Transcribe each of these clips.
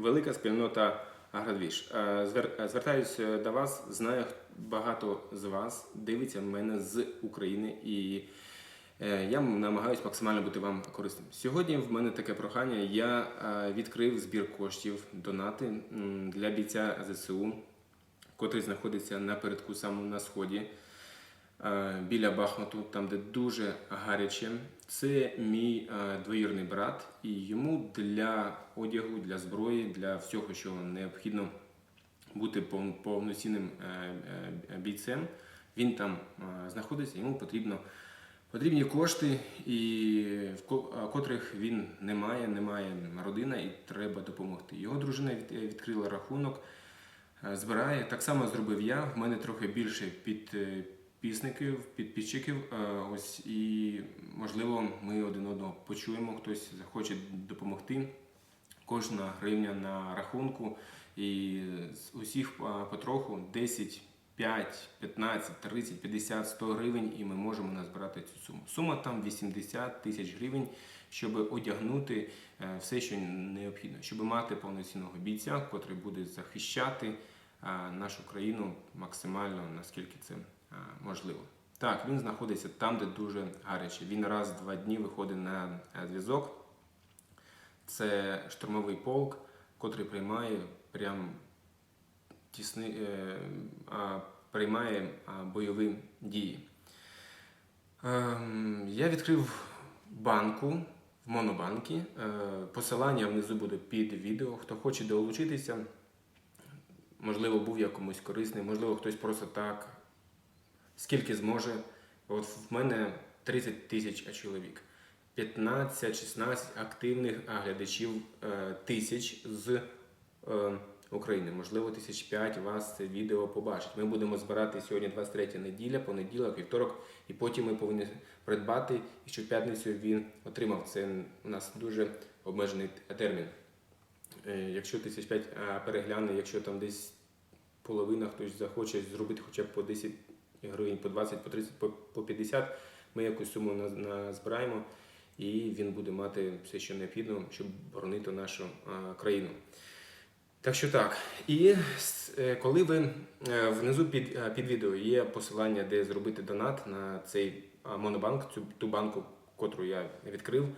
велика спільнота Агродвіж. Е, е, Звертаюсь е, до вас. Знаю, багато з вас дивиться мене з України і я намагаюся максимально бути вам корисним. Сьогодні в мене таке прохання. Я відкрив збір коштів, донати для бійця ЗСУ, котрий знаходиться напередку саме на сході біля Бахмуту, там де дуже гаряче. Це мій е, двоюрний брат, і йому для одягу, для зброї, для всього, що необхідно бути повноцінним е, е, бійцем. Він там е, знаходиться, йому потрібно. Потрібні кошти, і котрих він не має, немає родина, і треба допомогти. Його дружина е, відкрила рахунок, е, збирає. Так само зробив я. В мене трохи більше підписників, підписчиків. е, Ось і можливо, ми один одного почуємо. Хтось захоче допомогти. Кожна гривня на рахунку, і з усіх потроху 10, 5, 15, 30, 50, 100 гривень, і ми можемо назбирати цю суму. Сума там 80 тисяч гривень, щоб одягнути е, все, що необхідно, щоб мати повноцінного бійця, котрий буде захищати нашу країну максимально, наскільки це можливо. Так, він знаходиться там, де дуже гаряче. Він раз в два дні виходить на е, зв'язок. Це штурмовий полк, котрий приймає прям тісни, е, приймає бойові дії. Ем, я відкрив банку в Монобанкі. Е, посилання внизу буде під відео. Хто хоче долучитися, можливо, був я комусь корисний, можливо, хтось просто так, скільки зможе. От в мене 30 тисяч чоловік. 15-16 активних глядачів е, тисяч з е, України. Можливо, тисяч п'ять вас це відео побачить. Ми будемо збирати сьогодні 23 неділя, понеділок, вівторок, і потім ми повинні придбати, і що в п'ятницю він отримав. Це у нас дуже обмежений термін. Е, Якщо тисяч п'ять перегляне, якщо там десь половина хтось захоче зробити хоча б по 10 гривень, по 20, по 30, по, по 50, ми якусь суму на- назбираємо, і він буде мати все, що необхідно, щоб боронити нашу країну. Так що так. І е, коли ви е, внизу під, е, під відео є посилання, де зробити донат на цей монобанк, цю ту банку, котру я відкрив,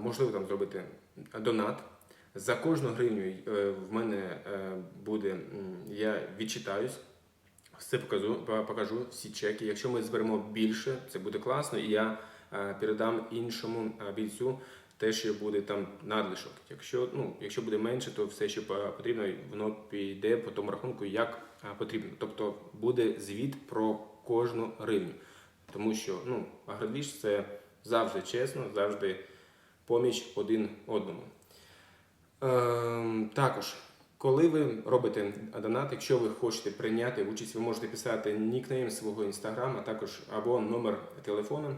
можливо там зробити донат. За кожну гривню е, в мене е, буде, я відчитаюсь, все покажу, покажу всі чеки. Якщо ми зберемо більше, це буде класно, і я е, передам іншому бійцю те, що буде там надлишок. Якщо, ну, якщо буде менше, то все, що потрібно, воно піде по тому рахунку, як потрібно. Тобто буде звіт про кожну гривню. Тому що ну, агродвіж це завжди чесно, завжди поміч один одному. Ем, також, коли ви робите донат, якщо ви хочете прийняти участь, ви можете писати нікнейм свого інстаграма, також або номер телефону.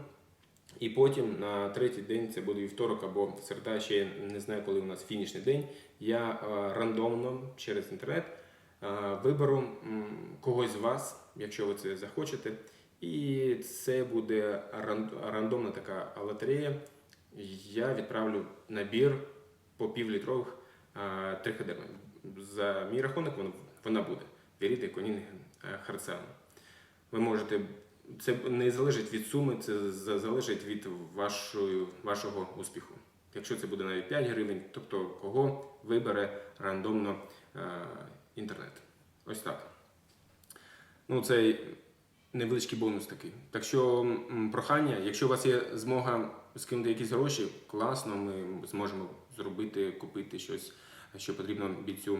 І потім на третій день, це буде вівторок або середа, ще я не знаю, коли у нас фінішний день. Я е, рандомно через інтернет е, виберу когось з вас, якщо ви це захочете. І це буде ран- рандомна така лотерея. Я відправлю набір по півлітрових е. За мій рахунок вона, буде. Вірити конін харцену. Ви можете. Це не залежить від суми, це залежить від вашої, вашого успіху. Якщо це буде навіть 5 гривень, тобто кого вибере рандомно е, інтернет. Ось так. Ну, це невеличкий бонус такий. Так що прохання, якщо у вас є змога скинути якісь гроші, класно, ми зможемо зробити, купити щось, що потрібно бійцю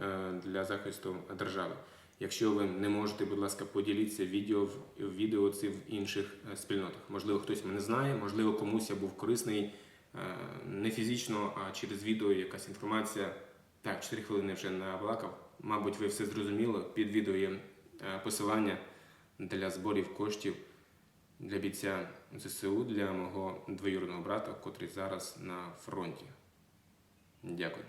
е, для захисту держави. Якщо ви не можете, будь ласка, поділіться відео в відео це в інших е, спільнотах. Можливо, хтось мене знає, можливо, комусь я був корисний е, не фізично, а через відео якась інформація. Так, 4 хвилини вже набалакав. Мабуть, ви все зрозуміли. Під відео є посилання для зборів коштів для бійця ЗСУ, для мого двоюродного брата, котрий зараз на фронті. Дякую.